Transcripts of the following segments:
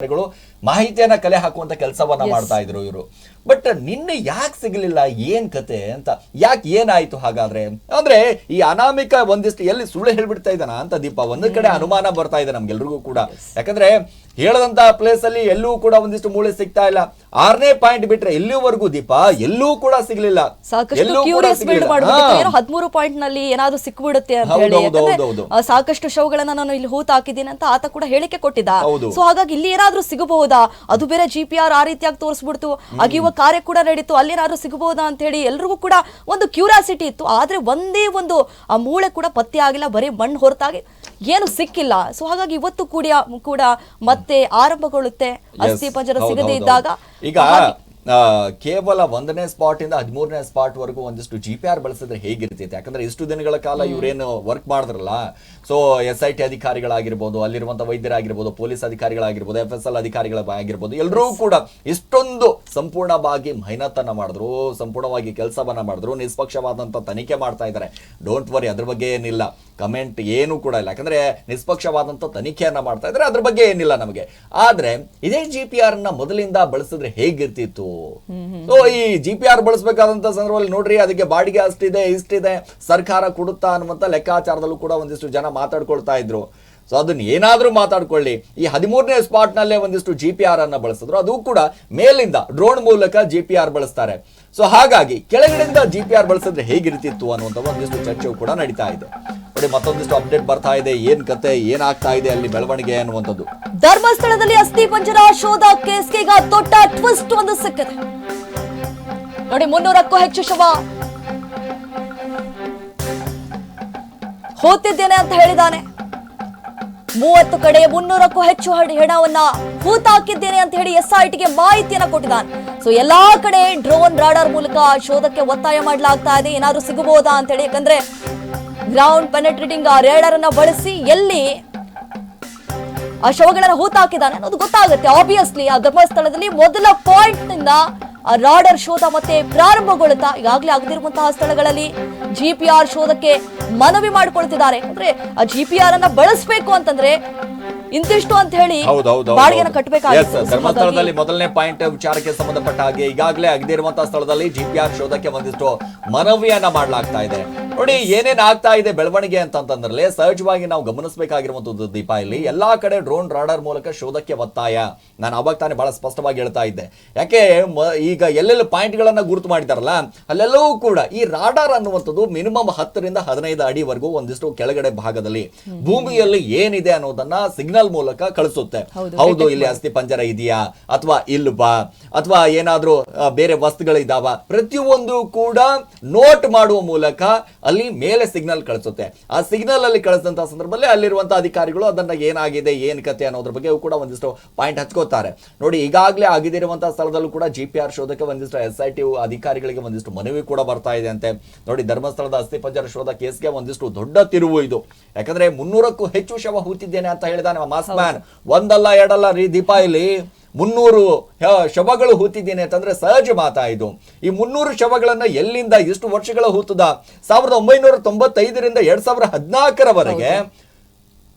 ಅಧಿಕಾರಿಗಳು ಮಾಹಿತಿಯನ್ನ ಕಲೆ ಹಾಕುವಂತ ಕೆಲಸವನ್ನ ಮಾಡ್ತಾ ಇದ್ರು ಇವರು. ಬಟ್ ನಿನ್ನೆ ಯಾಕೆ ಸಿಗಲಿಲ್ಲ? ಏನ್ ಕತೆ ಅಂತ? ಯಾಕೆ ಏನಾಯ್ತು ಹಾಗಾದ್ರೆ? ಅಂದ್ರೆ ಈ ಅನಾಮಿಕ ಒಂದಿಷ್ಟು ಎಲ್ಲಿ ಸುಳ್ಳು ಹೇಳ್ಬಿಡ್ತಾ ಇದ್ದಾನ ಅಂತ ದೀಪ? ಒಂದ್ ಕಡೆ ಅನುಮಾನ ಬರ್ತಾ ಇದೆ ನಮ್ಗೆಲ್ರಿಗೂ ಕೂಡ. ಯಾಕಂದ್ರೆ ಹೇಳದಂತ ಪ್ಲೇಸ್ ಅಲ್ಲಿ ಎಲ್ಲೂ ಕೂಡ ಒಂದಿಷ್ಟು ಮೂಳೆ ಸಿಗ್ತಾ ಇಲ್ಲ. ಆರನೇ ಪಾಯಿಂಟ್ ಬಿಟ್ರೆ ಎಲ್ಲಿವರೆಗೂ ದೀಪ? ಎಲ್ಲೂ ಕೂಡ ಸಿಗ್ಲಿಲ್ಲ. ಹದಿಮೂರು ಪಾಯಿಂಟ್ನಲ್ಲಿ ಏನಾದ್ರು ಸಿಕ್ಬಿಡುತ್ತೆ ಅಂತ ಹೇಳಿ. ಸಾಕಷ್ಟು ಶವಗಳನ್ನ ನಾನು ಇಲ್ಲಿ ಹೂತ್ ಹಾಕಿದ್ದೀನಿ ಅಂತ ಆತ ಕೂಡ ಹೇಳಿಕೆ ಕೊಟ್ಟಿದ್ದ. ಸೊ ಹಾಗಾಗಿ ಇಲ್ಲಿ ಏನಾದ್ರೂ ಸಿಗಬಹುದಾ? ಅದು ಬೇರೆ ಜಿ ಪಿ ಆರ್ ಆ ರೀತಿಯಾಗಿ ತೋರಿಸ್ಬಿಡ್ತು. ಅಗಿಯುವ ಕಾರ್ಯ ಕೂಡ ನಡೀತು. ಅಲ್ಲಿ ಏನಾದ್ರೂ ಸಿಗಬಹುದಾ ಅಂತ ಹೇಳಿ ಎಲ್ರಿಗೂ ಕೂಡ ಒಂದು ಕ್ಯೂರಿಯಾಸಿಟಿ ಇತ್ತು. ಆದ್ರೆ ಒಂದೇ ಒಂದು ಆ ಮೂಳೆ ಕೂಡ ಪತ್ತೆ ಆಗಿಲ್ಲ. ಬರೀ ಮಣ್ಣು ಹೊರತಾಗಿ ಏನು ಸಿಕ್ಕಿಲ್ಲ. ಸೊ ಹಾಗಾಗಿ ಇವತ್ತು ಕೂಡ ಕೂಡ ಮತ್ತೆ ಆರಂಭಗೊಳ್ಳುತ್ತೆ. ಅಸ್ಥಿ ಪಂಜರ ಸಿಗದೇ ಇದ್ದಾಗ. ಈಗ ಕೇವಲ ಒಂದನೇ ಸ್ಪಾಟ್ ಇಂದ ಹದಿಮೂರನೇ ಸ್ಪಾಟ್ ವರೆಗೂ ಒಂದಿಷ್ಟು ಜಿ ಪಿ ಆರ್ ಬಳಸಿದ್ರೆ ಹೇಗಿರ್ತೈತೆ? ಯಾಕಂದ್ರೆ ಇಷ್ಟು ದಿನಗಳ ಕಾಲ ಇವರೇನು ವರ್ಕ್ ಮಾಡಿದ್ರಲ್ಲ? ಸೊ ಎಸ್ ಐ ಟಿ ಅಧಿಕಾರಿಗಳಾಗಿರ್ಬೋದು ಅಲ್ಲಿರುವಂತ ವೈದ್ಯರಾಗಿರ್ಬೋದು ಪೊಲೀಸ್ ಅಧಿಕಾರಿಗಳಾಗಿರ್ಬೋದು ಎಫ್ ಎಸ್ ಎಲ್ ಅಧಿಕಾರಿಗಳಾಗಿರ್ಬೋದು ಎಲ್ಲರೂ ಕೂಡ ಇಷ್ಟೊಂದು ಸಂಪೂರ್ಣವಾಗಿ ಮೆಹನತನ್ನ ಮಾಡಿದ್ರು ಸಂಪೂರ್ಣವಾಗಿ ಕೆಲಸವನ್ನ ಮಾಡಿದ್ರು ನಿಷ್ಪಕ್ಷವಾದಂತ ತನಿಖೆ ಮಾಡ್ತಾ ಇದ್ದಾರೆ. ಡೋಂಟ್ ವರಿ ಅದ್ರ ಬಗ್ಗೆ ಏನಿಲ್ಲ. ಕಮೆಂಟ್ ಏನು ಕೂಡ ಇಲ್ಲ. ಯಾಕಂದ್ರೆ ನಿಷ್ಪಕ್ಷವಾದಂತ ತನಿಖೆಯನ್ನ ಮಾಡ್ತಾ ಇದ್ರೆ ಅದ್ರ ಬಗ್ಗೆ ಏನಿಲ್ಲ ನಮಗೆ. ಆದ್ರೆ ಇದೇ ಜಿ ಪಿ ಆರ್ನ ಮೊದಲಿಂದ ಬಳಸಿದ್ರೆ ಹೇಗಿರ್ತಿತ್ತು? ಸೊ ಈ ಜಿ ಪಿ ಆರ್ ಬಳಸಬೇಕಾದಂತ ಸಂದರ್ಭದಲ್ಲಿ ನೋಡ್ರಿ ಅದಕ್ಕೆ ಬಾಡಿಗೆ ಅಷ್ಟಿದೆ ಇಷ್ಟಿದೆ ಸರ್ಕಾರ ಕೊಡುತ್ತಾ ಅನ್ನುವಂತ ಲೆಕ್ಕಾಚಾರದಲ್ಲೂ ಕೂಡ ಒಂದಿಷ್ಟು ಜನ ಮಾತಾಡ್ಕೊಳ್ತಾ ಇದ್ರು. ಸೊ ಅದನ್ನ ಏನಾದರೂ ಮಾತಾಡ್ಕೊಳ್ಳಿ. ಈ ಹದಿಮೂರನೇ ಸ್ಪಾಟ್ ನಲ್ಲೇ ಒಂದಿಷ್ಟು ಜಿ ಪಿ ಆರ್ ಅನ್ನ ಬಳಸಿದ್ರು. ಅದು ಕೂಡ ಮೇಲಿಂದ ಡ್ರೋನ್ ಮೂಲಕ ಜಿ ಪಿ ಆರ್ ಬಳಸ್ತಾರೆ. ಸೊ ಹಾಗಾಗಿ ಕೆಳಗಡೆಯಿಂದ ಜಿ ಪಿ ಆರ್ ಬಳಸಿದ್ರೆ ಹೇಗಿರ್ತಿತ್ತು ಅನ್ನುವಂಥ ಒಂದಿಷ್ಟು ಚರ್ಚೆಯು ಕೂಡ ನಡೀತಾ ಇದೆ. ನೋಡಿ, ಮತ್ತೊಂದಿಷ್ಟು ಅಪ್ಡೇಟ್ ಬರ್ತಾ ಇದೆ. ಏನ್ ಕತೆ ಏನಾಗ್ತಾ ಇದೆ ಅಲ್ಲಿ ಬೆಳವಣಿಗೆ ಅನ್ನುವಂಥದ್ದು. ಧರ್ಮಸ್ಥಳದಲ್ಲಿ ಅಸ್ಥಿ ಪಂಜರ ಶೋಧ ಕೇಸ್ಗೆ ಈಗ ದೊಡ್ಡ ಟ್ವಿಸ್ಟ್ ಒಂದು ಸಿಕ್ಕಿದೆ. ನೋಡಿ, ಮುನ್ನೂರಕ್ಕೂ ಹೆಚ್ಚು ಶವ. ಹೋತಿದ್ದೇನೆ ಅಂತ ಹೇಳಿದಾನೆ ಮೂವತ್ತು ಕಡೆ ಮುನ್ನೂರಕ್ಕೂ ಹೆಚ್ಚು ಹಣ- ಹೆಣವನ್ನ ಹೂತಾಕಿದ್ದೇನೆ ಅಂತ ಹೇಳಿ ಎಸ್ ಐ ಟಿಗೆ ಮಾಹಿತಿಯನ್ನ ಕೊಟ್ಟಿದ್ದಾನೆ. ಸೊ ಎಲ್ಲಾ ಕಡೆ ಡ್ರೋನ್ ರಾಡಾರ್ ಮೂಲಕ ಶೋಧಕ್ಕೆ ಒತ್ತಾಯ ಮಾಡಲಾಗ್ತಾ ಇದೆ. ಏನಾದ್ರೂ ಸಿಗಬಹುದಾ ಅಂತ ಹೇಳಿ, ಯಾಕಂದ್ರೆ ಗ್ರೌಂಡ್ ಪೆನೆಟ್ರೇಟಿಂಗ್ ರೇಡರ್ ಅನ್ನ ಬಳಸಿ ಎಲ್ಲಿ ಆ ಶವಗಳನ್ನ ಹೂತಾಕಿದ್ದಾನೆ ಅನ್ನೋದು ಗೊತ್ತಾಗುತ್ತೆ. ಆಬ್ವಿಯಸ್ಲಿ ಆ ಧರ್ಮಸ್ಥಳದಲ್ಲಿ ಮೊದಲ ಪಾಯಿಂಟ್ನಿಂದ ಆ ರಾಡರ್ ಶೋಧ ಮತ್ತೆ ಪ್ರಾರಂಭಗೊಳ್ಳುತ್ತಾ ಈಗಾಗಲೇ ಆಗದಿರುವಂತಹ ಸ್ಥಳಗಳಲ್ಲಿ ಜಿ ಪಿ ಆರ್ ಶೋಧಕ್ಕೆ ಮನವಿ ಮಾಡಿಕೊಳ್ತಿದ್ದಾರೆ. ಅಂದ್ರೆ ಆ ಜಿ ಪಿ ಆರ್ ಅನ್ನ ಬಳಸಬೇಕು ಅಂತಂದ್ರೆ ಇಂತಿಷ್ಟು ಅಂತ ಹೇಳಿ ಬಾಡಿಗೆನ ಕಟ್ಟಬೇಕಾಗುತ್ತೆ ಧರ್ಮಸ್ಥಳದಲ್ಲಿ ಮೊದಲನೇ ಪಾಯಿಂಟ್ ವಿಚಾರಕ್ಕೆ ಸಂಬಂಧಪಟ್ಟ ಹಾಗೆ ಈಗಾಗಲೇ ಆಗದಿರುವಂತಹ ಸ್ಥಳದಲ್ಲಿ ಜಿ ಪಿ ಆರ್ ಶೋಧಕ್ಕೆ ಒಂದಿಷ್ಟು ಮನವಿಯನ್ನ ಮಾಡಲಾಗ್ತಾ ಇದೆ. ನೋಡಿ ಏನೇನ್ ಆಗ್ತಾ ಇದೆ ಬೆಳವಣಿಗೆ ಅಂತಂದ್ರಲ್ಲಿ ಸಹಜವಾಗಿ ನಾವು ಗಮನಿಸಬೇಕಾಗಿರುವಂತದ್ದು ದೀಪ ಇಲ್ಲಿ. ಎಲ್ಲಾ ಕಡೆ ಡ್ರೋನ್ ರಾಡರ್ ಮೂಲಕ ಶೋಧಕ್ಕೆ ಒತ್ತಾಯ. ನಾನು ಅವಾಗ ತಾನೇ ಬಹಳ ಸ್ಪಷ್ಟವಾಗಿ ಹೇಳ್ತಾ ಇದ್ದೆ. ಯಾಕೆ ಈಗ ಎಲ್ಲೆಲ್ಲ ಪಾಯಿಂಟ್ ಗಳನ್ನ ಗುರುತು ಮಾಡಿದಾರಲ್ಲ ಅಲ್ಲೆಲ್ಲವೂ ಕೂಡ ಈ ರಾಡಾರ್ ಅನ್ನುವಂಥದ್ದು ಮಿನಿಮಮ್ ಹತ್ತರಿಂದ ಹದಿನೈದು ಅಡಿವರೆಗೂ ಒಂದಿಷ್ಟು ಕೆಳಗಡೆ ಭಾಗದಲ್ಲಿ. ಭೂಮಿಯಲ್ಲಿ ಏನಿದೆ ಅನ್ನೋದನ್ನ ಸಿಗ್ನಲ್ ಮೂಲಕ ಕಳಿಸುತ್ತೆ. ಹೌದು, ಹೌದು ಇಲ್ಲಿ ಅಸ್ಥಿ ಪಂಜರ ಇದೆಯಾ? ಅಥವಾ ಇಲ್ವಾ? ಅಥವಾ ಏನಾದ್ರೂ ಬೇರೆ ವಸ್ತುಗಳಿದಾವ? ಪ್ರತಿಯೊಂದು ಕೂಡ ನೋಟ್ ಮಾಡುವ ಮೂಲಕ ಅಲ್ಲಿ ಮೇಲೆ ಸಿಗ್ನಲ್ ಕಳಿಸುತ್ತೆ. ಆ ಸಿಗ್ನಲ್ ಅಲ್ಲಿ ಕಳಿಸಿದಂತಹ ಸಂದರ್ಭದಲ್ಲಿ ಅಲ್ಲಿರುವಂತಹ ಅಧಿಕಾರಿಗಳು ಅದನ್ನ ಏನಾಗಿದೆ, ಏನ್ ಕತೆ ಅನ್ನೋದ್ರ ಬಗ್ಗೆ ಕೂಡ ಒಂದಿಷ್ಟು ಪಾಯಿಂಟ್ ಹಚ್ಕೋತಾರೆ. ನೋಡಿ, ಈಗಾಗಲೇ ಆಗಿದಿರುವಂತಹ ಸ್ಥಳದಲ್ಲೂ ಕೂಡ ಜಿ ಪಿ ಆರ್ ಶೋಧಕ್ಕೆ ಒಂದಿಷ್ಟು ಎಸ್ ಐ ಟಿ ಅಧಿಕಾರಿಗಳಿಗೆ ಒಂದಿಷ್ಟು ಮನವಿ ಕೂಡ ಬರ್ತಾ ಇದೆ ಅಂತೆ. ನೋಡಿ, ಧರ್ಮಸ್ಥಳದ ಅಸ್ಥಿ ಪಂಜರ ಶೋಧ ಕೇಸ್ಗೆ ಒಂದಿಷ್ಟು ದೊಡ್ಡ ತಿರುವು ಇದು. ಯಾಕಂದ್ರೆ ಮುನ್ನೂರಕ್ಕೂ ಹೆಚ್ಚು ಶವ ಹೂತಿದ್ದೇನೆ ಅಂತ ಹೇಳಿದಾನೆ ಮಾಸ್ ಮ್ಯಾನ್. ಒಂದಲ್ಲ ಎರಡಲ್ಲ ರೀ ದೀಪ ಇಲ್ಲಿ. ಮುನ್ನೂರು ಶವಗಳು ಹೂತಿದ್ದೀನಿ ಅಂತಂದ್ರೆ ಸಹಜ ಮಾತಾ ಇದು ಈ ಮುನ್ನೂರು ಶವಗಳನ್ನ ಎಲ್ಲಿಂದ ಎಷ್ಟು ವರ್ಷಗಳ ಹೂತದ? ಸಾವಿರದ ಒಂಬೈನೂರ ತೊಂಬತ್ತೈದರಿಂದ ಎರಡು ಸಾವಿರದ ಹದಿನಾಲ್ಕರವರೆಗೆ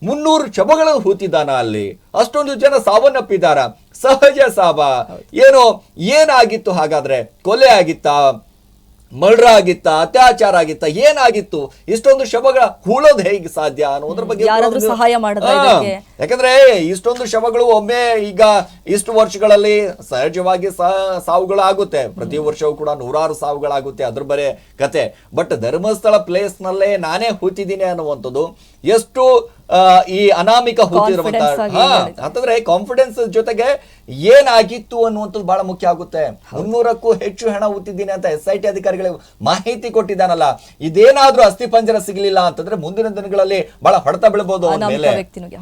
ಮುನ್ನೂರು ಶವಗಳು ಹೂತಿದ್ದಾನ ಅಲ್ಲಿ. ಅಷ್ಟೊಂದು ಜನ ಸಾವನ್ನಪ್ಪಿದಾರ ಸಹಜ ಸಾವ. ಏನೋ ಏನಾಗಿತ್ತು ಹಾಗಾದ್ರೆ? ಕೊಲೆ ಆಗಿತ್ತಾ? ಮರ್ಡರ್ ಆಗಿತ್ತ ಅತ್ಯಾಚಾರ ಆಗಿತ್ತ ಏನಾಗಿತ್ತು ಇಷ್ಟೊಂದು ಶವಗಳ ಹೂಳೋದು ಹೇಗೆ ಸಾಧ್ಯ ಅನ್ನೋದ್ರ ಬಗ್ಗೆ ಸಹಾಯ ಯಾಕಂದ್ರೆ ಇಷ್ಟೊಂದು ಶವಗಳು ಒಮ್ಮೆ ಈಗ ಇಷ್ಟು ವರ್ಷಗಳಲ್ಲಿ ಸಹಜವಾಗಿ ಸಹ ಸಾವುಗಳಾಗುತ್ತೆ. ಪ್ರತಿ ವರ್ಷವೂ ಕೂಡ ನೂರಾರು ಸಾವುಗಳಾಗುತ್ತೆ ಅದ್ರ ಬರೇ ಕತೆ. ಬಟ್ ಧರ್ಮಸ್ಥಳ ಪ್ಲೇಸ್ ನಲ್ಲೇ ನಾನೇ ಹೂತಿದ್ದೀನಿ ಅನ್ನುವಂಥದ್ದು ಎಷ್ಟು ಈ ಅನಾಮಿಕ ಹೂತಿರುವಂತ Confidence ಆಗಿ ಹಾ ಅಂತಂದ್ರೆ ಕಾನ್ಫಿಡೆನ್ಸ್ ಜೊತೆಗೆ ಏನಾಗಿತ್ತು ಅನ್ನುವಂಥದ್ದು ಬಹಳ ಮುಖ್ಯ ಆಗುತ್ತೆ. ಮುನ್ನೂರಕ್ಕೂ ಹೆಚ್ಚು ಹಣ ಹುತ್ತಿದ್ದೀನಿ ಅಂತ ಎಸ್ ಐ ಟಿ ಅಧಿಕಾರಿಗಳಿಗೆ ಮಾಹಿತಿ ಕೊಟ್ಟಿದ್ದಾನಲ್ಲ ಇದೇನಾದ್ರೂ ಅಸ್ಥಿ ಪಂಜರ ಸಿಗಲಿಲ್ಲ ಅಂತಂದ್ರೆ ಮುಂದಿನ ದಿನಗಳಲ್ಲಿ ಬಹಳ ಹೊಡೆತ ಬೀಳಬಹುದು ಅವನ ಅನಾಮಿಕ ಮೇಲೆ.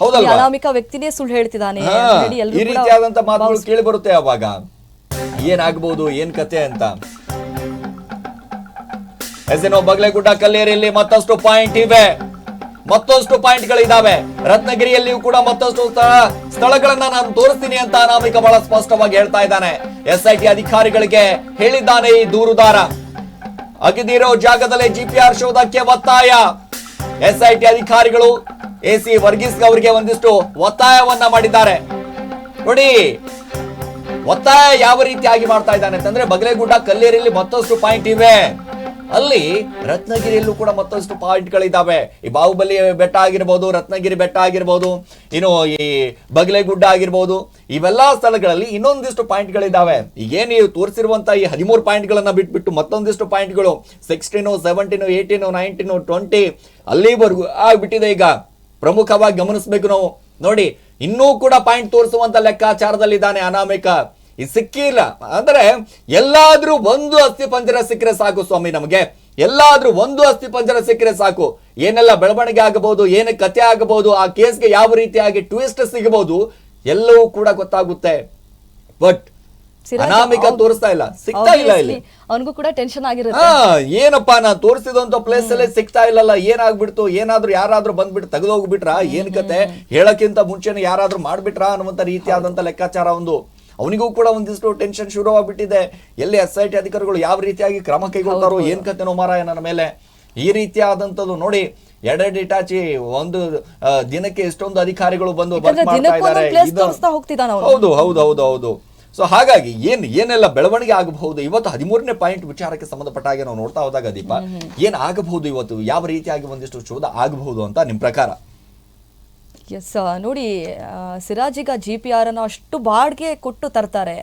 ಹೌದಲ್ವಾ? ಅನಾಮಿಕ ವ್ಯಕ್ತಿನೇ ಸುಳ್ಳು ಹೇಳ್ತಿದ್ದಾನೆ ಈ ರೀತಿಯಾದಂತ ಮಾತುಗಳು ಕೇಳಿ ಬರುತ್ತೆ ಅವಾಗ. ಏನಾಗಬಹುದು ಏನ್ ಕತೆ ಅಂತ. ಎಸೆನೋ ಬಗಲೆಗುಡ್ಡ ಕಲ್ಲೇರಿಯಲ್ಲಿ ಮತ್ತಷ್ಟು ಪಾಯಿಂಟ್ ಇವೆ. ಮತ್ತಷ್ಟು ಪಾಯಿಂಟ್ ಗಳಿದಾವೆ ರತ್ನಗಿರಿಯಲ್ಲಿಯೂ ಕೂಡ ಮತ್ತಷ್ಟು ಸ್ಥಳ- ಸ್ಥಳಗಳನ್ನ ನಾನು ತೋರಿಸ್ತೀನಿ ಅಂತ ಅನಾಮಿಕ ಬಹಳ ಸ್ಪಷ್ಟವಾಗಿ ಹೇಳ್ತಾ ಇದ್ದಾನೆ. ಎಸ್ ಐ ಟಿ ಅಧಿಕಾರಿಗಳಿಗೆ ಹೇಳಿದ್ದಾನೆ ಈ ದೂರುದಾರ. ಅಗಿದಿರೋ ಜಾಗದಲ್ಲೇ ಜಿಪಿಆರ್ ಶೋಧಕ್ಕೆ ಒತ್ತಾಯ. ಎಸ್ ಐ ಟಿ ಅಧಿಕಾರಿಗಳು ಎ ಸಿ ವರ್ಗೀಸ್ ಅವರಿಗೆ ಒಂದಿಷ್ಟು ಒತ್ತಾಯವನ್ನ ಮಾಡಿದ್ದಾರೆ. ನೋಡಿ ಒತ್ತಾಯ ಯಾವ ರೀತಿಯಾಗಿ ಮಾಡ್ತಾ ಇದ್ದಾನೆ ಅಂತಂದ್ರೆ ಬಗಲೆಗುಡ್ಡ ಕಲ್ಲೇರಿಯಲ್ಲಿ ಮತ್ತಷ್ಟು ಪಾಯಿಂಟ್ ಇವೆ. ಅಲ್ಲಿ ರತ್ನಗಿರಿಯಲ್ಲೂ ಕೂಡ ಮತ್ತಷ್ಟು ಪಾಯಿಂಟ್ಗಳಿದ್ದಾವೆ. ಈ ಬಾಹುಬಲಿ ಬೆಟ್ಟ ಆಗಿರ್ಬೋದು, ರತ್ನಗಿರಿ ಬೆಟ್ಟ ಆಗಿರ್ಬೋದು, ಇನ್ನು ಈ ಬಗಲೆಗುಡ್ಡ ಆಗಿರ್ಬೋದು, ಇವೆಲ್ಲ ಸ್ಥಳಗಳಲ್ಲಿ ಇನ್ನೊಂದಿಷ್ಟು ಪಾಯಿಂಟ್ಗಳಿದ್ದಾವೆ. ಈಗೇನು ನೀವು ತೋರಿಸಿರುವಂತ ಈ ಹದಿಮೂರು ಪಾಯಿಂಟ್ಗಳನ್ನು ಬಿಟ್ಬಿಟ್ಟು ಮತ್ತೊಂದಿಷ್ಟು ಪಾಯಿಂಟ್ಗಳು sixteen seventeen eighteen nineteen twenty ಅಲ್ಲಿವರೆಗೂ ಆಗಿಬಿಟ್ಟಿದೆ ಈಗ. ಪ್ರಮುಖವಾಗಿ ಗಮನಿಸಬೇಕು ನಾವು. ನೋಡಿ ಇನ್ನೂ ಕೂಡ ಪಾಯಿಂಟ್ ತೋರಿಸುವಂತ ಲೆಕ್ಕಾಚಾರದಲ್ಲಿದ್ದಾನೆ ಅನಾಮಿಕ. ಈ ಸಿಕ್ಕಿಲ್ಲ. ಅಂದ್ರೆ ಎಲ್ಲಾದ್ರೂ ಒಂದು ಅಸ್ಥಿ ಪಂಜರ ಸಿಕ್ಕರೆ ಸಾಕು ಸ್ವಾಮಿ ನಮಗೆ. ಎಲ್ಲಾದ್ರೂ ಒಂದು ಅಸ್ಥಿ ಪಂಜರ ಸಿಕ್ಕರೆ ಸಾಕು. ಏನೆಲ್ಲ ಬೆಳವಣಿಗೆ ಆಗಬಹುದು, ಏನು ಕತೆ ಆಗಬಹುದು, ಆ ಕೇಸ್ಗೆ ಯಾವ ರೀತಿಯಾಗಿ ಟ್ವಿಸ್ಟ್ ಸಿಗಬಹುದು, ಎಲ್ಲವೂ ಕೂಡ ಗೊತ್ತಾಗುತ್ತೆ. ಬಟ್ ಅನಾಮಿಕ ತೋರಿಸ್ತಾ ಇಲ್ಲ ಸಿಗ್ತಾ ಇಲ್ಲ ಇಲ್ಲಿ. ಅವನಿಗೂ ಕೂಡ ಟೆನ್ಷನ್ ಆಗಿರುತ್ತೆ. ಏನಪ್ಪ ನಾ ತೋರಿಸಿದಂತ ಪ್ಲೇಸ್ ಅಲ್ಲೇ ಸಿಗ್ತಾ ಇಲ್ಲಲ್ಲ ಏನಾಗ್ಬಿಡ್ತು ಏನಾದ್ರೂ ಯಾರಾದ್ರೂ ಬಂದ್ಬಿಟ್ಟು ತೆಗೆದೋಗ್ಬಿಟ್ರ? ಏನ್ ಕತೆ? ಹೇಳಕ್ಕಿಂತ ಮುಂಚೆನೆ ಯಾರಾದ್ರೂ ಮಾಡ್ಬಿಟ್ರಾ ಅನ್ನುವಂತ ರೀತಿಯಾದಂತ ಲೆಕ್ಕಾಚಾರ ಒಂದು. ಅವನಿಗೂ ಕೂಡ ಒಂದಿಷ್ಟು ಟೆನ್ಷನ್ ಶುರುವಾಗ್ಬಿಟ್ಟಿದೆ. ಎಲ್ಲಿ ಎಸ್ ಐ ಟಿ ಅಧಿಕಾರಿಗಳು ಯಾವ ರೀತಿಯಾಗಿ ಕ್ರಮ ಕೈಗೊಳ್ತಾರೋ ಏನ್ ಕತೆನೋ ಮಾರಾಯ ನನ್ನ ಮೇಲೆ. ಈ ರೀತಿಯಾದಂತದ್ದು ನೋಡಿ ಎಡೆಡ್ ಇಟಾಚಿ ಒಂದು ದಿನಕ್ಕೆ ಎಷ್ಟೊಂದು ಅಧಿಕಾರಿಗಳು ಬಂದು. ಹೌದು ಹೌದು ಹೌದು ಹೌದು. ಸೊ ಹಾಗಾಗಿ ಏನ್ ಏನೆಲ್ಲ ಬೆಳವಣಿಗೆ ಆಗಬಹುದು? ಇವತ್ತು ಹದಿಮೂರನೇ ಪಾಯಿಂಟ್ ವಿಚಾರಕ್ಕೆ ಸಂಬಂಧಪಟ್ಟ ಹಾಗೆ ನಾವು ನೋಡ್ತಾ ಹೋದಾಗ ದೀಪ ಏನ್ ಆಗಬಹುದು ಇವತ್ತು? ಯಾವ ರೀತಿಯಾಗಿ ಒಂದಿಷ್ಟು ಶೋಧ ಆಗಬಹುದು ಅಂತ ನಿಮ್ ಪ್ರಕಾರ? ಎಸ್ ನೋಡಿ ಸಿರಾಜಿಗ ಜಿ ಪಿ ಆರ್ ಅನ್ನು ಅಷ್ಟು ಬಾಡ್ಗೆ ಕೊಟ್ಟು ತರ್ತಾರೆ.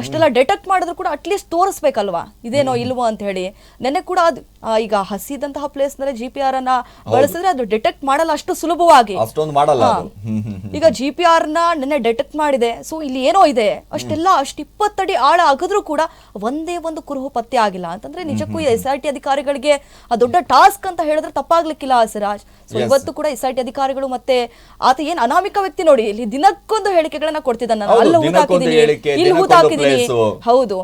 ಅಷ್ಟೆಲ್ಲ ಡಿಟೆಕ್ಟ್ ಮಾಡಿದ್ರು ಕೂಡ ಅಟ್ಲೀಸ್ಟ್ ತೋರಿಸ್ಬೇಕಲ್ವಾ? ಇದೇನೋ ಇಲ್ವೋ ಅಂತ ಹೇಳಿ. ನೆನ್ನೆ ಕೂಡ ಅದು ಈಗ ಹಸಿದಂತಹ ಪ್ಲೇಸ್ನಲ್ಲಿ ಜಿ ಪಿ ಆರ್ ಅನ್ನ ಬಳಸಿದ್ರೆ ಅದು ಡಿಟೆಕ್ಟ್ ಮಾಡಲ್ಲ ಅಷ್ಟು ಸುಲಭವಾಗಿ. ಅಷ್ಟೊಂದು ಮಾಡಲ್ಲ ಅದು. ಹ್ಮ್ ಹ್ಮ್ ಹ್ಮ್. ಈಗ ಜಿ ಪಿ ಆರ್ನ ನೆನ್ನೆ ಡಿಟೆಕ್ಟ್ ಮಾಡಿದೆ. ಸೊ ಇಲ್ಲಿ ಏನೋ ಇದೆ. ಅಷ್ಟೆಲ್ಲ ಅಷ್ಟು ಇಪ್ಪತ್ತಡಿ ಆಳ ಅಗದ್ರೂ ಕೂಡ ಒಂದೇ ಒಂದು ಕುರುಹು ಪತ್ತೆ ಆಗಿಲ್ಲ. ಅಂತಂದ್ರೆ ನಿಜಕ್ಕೂ ಎಸ್ ಆರ್ ಟಿ ಅಧಿಕಾರಿಗಳಿಗೆ ಆ ದೊಡ್ಡ ಟಾಸ್ಕ್ ಅಂತ ಹೇಳಿದ್ರೆ ತಪ್ಪಾಗ್ಲಿಕ್ಕಿಲ್ಲ ಸಿರಾಜ್ ಸೊ Yes. ಇವತ್ತು ಕೂಡ ಎಸ್ ಆರ್ ಟಿ ಅಧಿಕಾರಿಗಳು ಮತ್ತೆ ಆತ ಏನ್ ಅನಾಮಿಕ ವ್ಯಕ್ತಿ ನೋಡಿ ಇಲ್ಲಿ ದಿನಕ್ಕೊಂದು ಹೇಳಿಕೆಗಳನ್ನ ಕೊಡ್ತಿದ್ದಾನೆ ಅಲ್ಲ ಹೌದು, ಅಲ್ಲಿ ಹೂತ್ ದಿನಕ್ಕೊಂದು ಹಾಕಿದೀನಿ ಹೇಳಿಕೆ, ಇಲ್ಲಿ ಹೂತ್ ದಿನಕ್ಕೊಂದು ಹಾಕಿದೀನಿ place. ಹೌದು.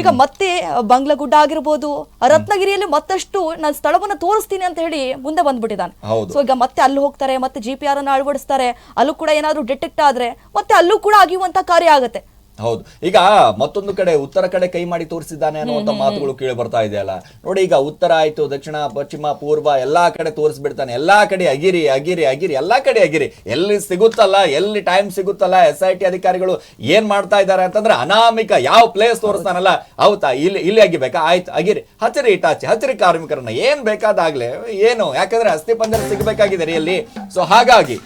ಈಗ ಮತ್ತೆ ಬಂಗ್ಲಗುಡ್ಡ ಆಗಿರ್ಬೋದು ರತ್ನಗಿರಿಯಲ್ಲಿ ಮತ್ತಷ್ಟು ನಾನು ಸ್ಥಳವನ್ನ ತೋರಿಸ್ತೀನಿ ಅಂತ ಹೇಳಿ ಮುಂದೆ ಬಂದ್ಬಿಟ್ಟಿದ್ದಾನೆ. ಸೊ ಈಗ ಮತ್ತೆ ಅಲ್ಲಿ ಹೋಗ್ತಾರೆ ಮತ್ತೆ ಜಿ ಪಿ ಆರ್ ಅನ್ನ ಅಳವಡಿಸ್ತಾರೆ. ಅಲ್ಲೂ ಕೂಡ ಏನಾದ್ರು ಡಿಟೆಕ್ಟ್ ಆದ್ರೆ ಮತ್ತೆ ಅಲ್ಲೂ ಕೂಡ ಆಗಿರುವಂತ ಕಾರ್ಯ ಆಗತ್ತೆ. ಹೌದು. ಈಗ ಮತ್ತೊಂದು ಕಡೆ ಉತ್ತರ ಕಡೆ ಕೈ ಮಾಡಿ ತೋರಿಸಿದ್ದಾನೆ ಅನ್ನುವಂತ ಮಾತುಗಳು ಕೇಳಿ ಬರ್ತಾ ಇದೆ ಅಲ್ಲ. ನೋಡಿ ಈಗ ಉತ್ತರ ಆಯ್ತು ದಕ್ಷಿಣ ಪಶ್ಚಿಮ ಪೂರ್ವ ಎಲ್ಲಾ ಕಡೆ ತೋರಿಸ್ಬಿಡ್ತಾನೆ. ಎಲ್ಲಾ ಕಡೆ ಅಗಿರಿ ಅಗಿರಿ ಅಗಿರಿ ಎಲ್ಲಾ ಕಡೆ ಅಗಿರಿ. ಎಲ್ಲಿ ಸಿಗುತ್ತಲ್ಲ ಎಲ್ಲಿ ಟೈಮ್ ಸಿಗುತ್ತಲ್ಲ ಎಸ್ ಐ ಟಿ ಅಧಿಕಾರಿಗಳು ಏನ್ ಮಾಡ್ತಾ ಇದ್ದಾರೆ ಅಂತಂದ್ರೆ ಅನಾಮಿಕ ಯಾವ ಪ್ಲೇಸ್ ತೋರಿಸ್ತಾನಲ್ಲ ಹೌದಾ ಇಲ್ಲಿ ಇಲ್ಲಿ ಅಗಿಬೇಕಾ? ಆಯ್ತು ಅಗಿರಿ. ಹಸಿರಿ ಇಟಾಚಿ ಹಸಿರಿ ಕಾರ್ಮಿಕರನ್ನ ಏನ್ ಬೇಕಾದಾಗ್ಲೇ ಏನು ಯಾಕಂದ್ರೆ ಅಸ್ಥಿ ಪಂಜರ ಸಿಗಬೇಕಾಗಿದೆ ರೀ ಅಲ್ಲಿ. ಸೊ ಹಾಗಾಗಿ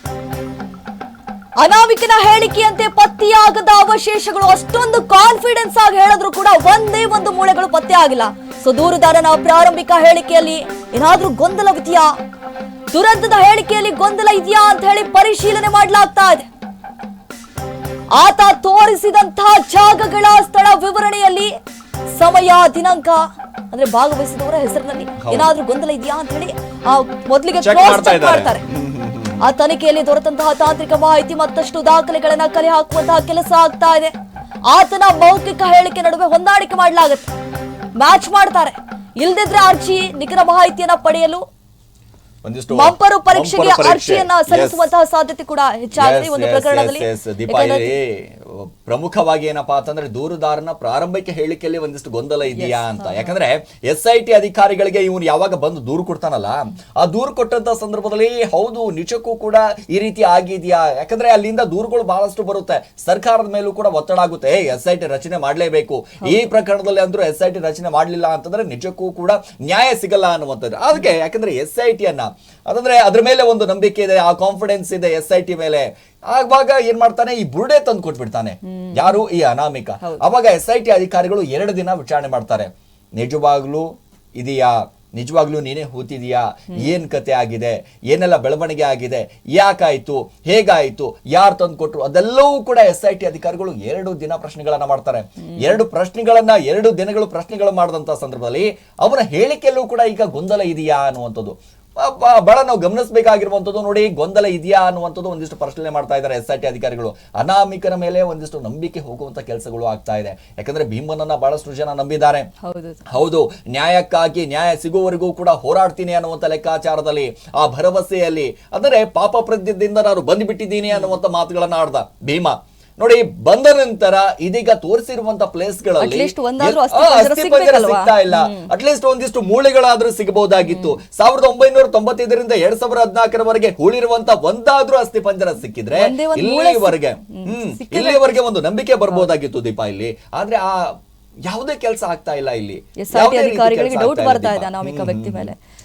ಅನಾಮಿಕನ ಹೇಳಿಕೆಯಂತೆ ಪತ್ತೆಯಾಗದ ಅವಶೇಷಗಳು ಅಷ್ಟೊಂದು ಕಾನ್ಫಿಡೆನ್ಸ್ ಆಗಿ ಹೇಳಿದ್ರು ಕೂಡ ಒಂದೇ ಒಂದು ಮೂಳೆಗಳು ಪತ್ತೆ ಆಗಿಲ್ಲ. ಸೊ ದೂರುದಾರನ ಪ್ರಾರಂಭಿಕ ಹೇಳಿಕೆಯಲ್ಲಿ ಏನಾದ್ರೂ ಗೊಂದಲವಿದೆಯಾ ದುರಂತದ ಹೇಳಿಕೆಯಲ್ಲಿ ಗೊಂದಲ ಇದೆಯಾ ಅಂತ ಹೇಳಿ ಪರಿಶೀಲನೆ ಮಾಡಲಾಗ್ತಾ ಇದೆ. ಆತ ತೋರಿಸಿದಂತಹ ಜಾಗಗಳ ಸ್ಥಳ ವಿವರಣೆಯಲ್ಲಿ ಸಮಯ ದಿನಾಂಕ ಅಂದ್ರೆ ಭಾಗವಹಿಸಿದವರ ಹೆಸರಿನಲ್ಲಿ ಏನಾದ್ರೂ ಗೊಂದಲ ಇದೆಯಾ ಅಂತ ಹೇಳಿ ಆ ಮೊದಲಿಗೆ ಮಾಡ್ತಾರೆ. ಆ ತನಿಖೆಯಲ್ಲಿ ದೊರೆತಂತಹ ತಾಂತ್ರಿಕ ಮಾಹಿತಿ ಮತ್ತಷ್ಟು ದಾಖಲೆಗಳನ್ನ ಕಲೆ ಹಾಕುವಂತಹ ಕೆಲಸ ಆಗ್ತಾ ಇದೆ. ಆತನ ಮೌಖಿಕ ಹೇಳಿಕೆ ನಡುವೆ ಹೊಂದಾಣಿಕೆ ಮಾಡಲಾಗುತ್ತೆ. ಮ್ಯಾಚ್ ಮಾಡ್ತಾರೆ. ಇಲ್ದಿದ್ರೆ ಅರ್ಜಿ ನಿಖರ ಮಾಹಿತಿಯನ್ನ ಪಡೆಯಲು ಒಂದಿಷ್ಟು ಮಂಪರು ಪರೀಕ್ಷೆಗೆ. ಅರ್ಜಿಯನ್ನ. ಸಲ್ಲಿಸುವಂತಹ ಸಾಧ್ಯತೆ ಕೂಡ ಹೆಚ್ಚಾಗಿದೆ ಒಂದು ಪ್ರಕರಣದಲ್ಲಿ. ಪ್ರಮುಖವಾಗಿ ಏನಪ್ಪಾ ಅಂತಂದ್ರೆ ದೂರುದಾರನ ಪ್ರಾರಂಭಿಕ ಹೇಳಿಕೆಯಲ್ಲಿ ಒಂದಿಷ್ಟು ಗೊಂದಲ ಇದೆಯಾ ಅಂತ. ಯಾಕಂದ್ರೆ ಎಸ್ ಐ ಟಿ ಅಧಿಕಾರಿಗಳಿಗೆ ಇವನು ಯಾವಾಗ ಬಂದು ದೂರು ಕೊಡ್ತಾನಲ್ಲ ಆ ದೂರು ಕೊಟ್ಟಂತ ಸಂದರ್ಭದಲ್ಲಿ ಹೌದು ನಿಜಕ್ಕೂ ಕೂಡ ಈ ರೀತಿ ಆಗಿದೆಯಾ? ಯಾಕಂದ್ರೆ ಅಲ್ಲಿಂದ ದೂರುಗಳು ಬಹಳಷ್ಟು ಬರುತ್ತೆ. ಸರ್ಕಾರದ ಮೇಲೂ ಕೂಡ ಒತ್ತಡ ಆಗುತ್ತೆ. ಎಸ್ ಐ ಟಿ ರಚನೆ ಮಾಡಲೇಬೇಕು. ಈ ಪ್ರಕರಣದಲ್ಲಿ ಅಂದ್ರೂ ಎಸ್ ಐ ಟಿ ರಚನೆ ಮಾಡಲಿಲ್ಲ ಅಂತಂದ್ರೆ ನಿಜಕ್ಕೂ ಕೂಡ ನ್ಯಾಯ ಸಿಗಲ್ಲ ಅನ್ನುವಂಥದ್ದು. ಅದಕ್ಕೆ ಯಾಕಂದ್ರೆ ಎಸ್ ಐ ಟಿ ಅನ್ನ ಅದಂದ್ರೆ ಅದ್ರ ಮೇಲೆ ಒಂದು ನಂಬಿಕೆ ಇದೆ ಆ ಕಾನ್ಫಿಡೆನ್ಸ್ ಇದೆ ಎಸ್ ಐ ಟಿ ಮೇಲೆ. ಆವಾಗ ಏನ್ ಮಾಡ್ತಾನೆ? ಈ ಬುರುಡೆ ತಂದು ಕೊಟ್ಬಿಡ್ತಾನೆ. ಯಾರು? ಈ ಅನಾಮಿಕ. ಅವಾಗ ಎಸ್ ಐ ಟಿ ಅಧಿಕಾರಿಗಳು ಎರಡು ದಿನ ವಿಚಾರಣೆ ಮಾಡ್ತಾರೆ. ನಿಜವಾಗ್ಲೂ ಇದೆಯಾ? ನಿಜವಾಗ್ಲೂ ನೀನೇ ಹೂತಿದೀಯಾ? ಏನ್ ಕತೆ ಆಗಿದೆ? ಏನೆಲ್ಲ ಬೆಳವಣಿಗೆ ಆಗಿದೆ? ಯಾಕಾಯ್ತು? ಹೇಗಾಯ್ತು? ಯಾರು ತಂದು ಕೊಟ್ರು? ಅದೆಲ್ಲವೂ ಕೂಡ ಎಸ್ ಐ ಟಿ ಅಧಿಕಾರಿಗಳು ಎರಡು ದಿನ ಪ್ರಶ್ನೆಗಳನ್ನ ಮಾಡ್ತಾರೆ. ಎರಡು ಪ್ರಶ್ನೆಗಳನ್ನ ಎರಡು ದಿನಗಳು ಪ್ರಶ್ನೆಗಳು ಮಾಡಿದಂತ ಸಂದರ್ಭದಲ್ಲಿ ಅವನ ಹೇಳಿಕೆಯಲ್ಲೂ ಕೂಡ ಈಗ ಗೊಂದಲ ಇದೆಯಾ ಅನ್ನುವಂಥದ್ದು. ಬಹಳ ನಾವು ಗಮನಿಸಬೇಕಾಗಿರುವಂಥದ್ದು ನೋಡಿ ಗೊಂದಲ ಇದೆಯಾ ಅನ್ನುವಂಥದ್ದು ಒಂದಿಷ್ಟು ಪರಿಶೀಲನೆ ಮಾಡ್ತಾ ಇದ್ದಾರೆ ಎಸ್ ಐ ಟಿ ಅಧಿಕಾರಿಗಳು. ಅನಾಮಿಕನ ಮೇಲೆ ಒಂದಿಷ್ಟು ನಂಬಿಕೆ ಹೋಗುವಂತ ಕೆಲಸಗಳು ಆಗ್ತಾ ಇದೆ. ಯಾಕಂದ್ರೆ ಭೀಮನನ್ನ ಬಹಳಷ್ಟು ಜನ ನಂಬಿದ್ದಾರೆ. ಹೌದು. ನ್ಯಾಯಕ್ಕಾಗಿ ನ್ಯಾಯ ಸಿಗುವವರೆಗೂ ಕೂಡ ಹೋರಾಡ್ತೀನಿ ಅನ್ನುವಂತ ಲೆಕ್ಕಾಚಾರದಲ್ಲಿ ಆ ಭರವಸೆಯಲ್ಲಿ ಅಂದರೆ ಪಾಪ ಪ್ರಜ್ಞದಿಂದ ನಾನು ಬಂದ್ಬಿಟ್ಟಿದ್ದೀನಿ ಅನ್ನುವಂತ ಮಾತುಗಳನ್ನ ಆಡ್ದ ಭೀಮ. ನೋಡಿ ಬಂದ ನಂತರ ಇದೀಗ ತೋರಿಸಿರುವಂತ ಪ್ಲೇಸ್ಗಳಲ್ಲಿ At least ಒಂದಾದ್ರೂ ಎಲ್- ಅಸ್ಥಿ ಆ, ಪಂಜರ ಅಸ್ಥಿ ಪಂಜರ ಸಿಗ್ಬೇಕಲ್ವಾ? ಸಿಗ್ತಾ ಇಲ್ಲ. ಅಟ್ಲೀಸ್ಟ್ ಒಂದಿಷ್ಟು ಮೂಳೆಗಳಾದ್ರೂ ಸಿಗಬಹುದಾಗಿತ್ತು. ಸಾವಿರದ ಒಂಬೈನೂರ ತೊಂಬತ್ತೈದರಿಂದ ಎರಡ್ ಸಾವಿರದ ಹದಿನಾಲ್ಕರವರೆಗೆ ಹೂಳಿರುವಂತ ಒಂದಾದ್ರೂ ಅಸ್ಥಿ ಪಂಜರ ಸಿಕ್ಕಿದ್ರೆ ಇಲ್ಲಿವರೆಗೆ ಹ್ಮ್ ಇಲ್ಲಿವರೆಗೆ ಒಂದು ನಂಬಿಕೆ ಬರ್ಬೋದಾಗಿತ್ತು ದೀಪ ಇಲ್ಲಿ. ಆದ್ರೆ ಆ ಯಾವುದೇ ಕೆಲಸ ಆಗ್ತಾ ಇಲ್ಲ ಇಲ್ಲಿ. ಎಸ್ ಐ ಟಿ ಅಧಿಕಾರಿಗಳಿಗೆ ಡೌಟ್ ಬರ್ತಾ ಇದೆ. ಅನಾಮಿಕ ವ್ಯಕ್ತಿ ಮೇಲೆ.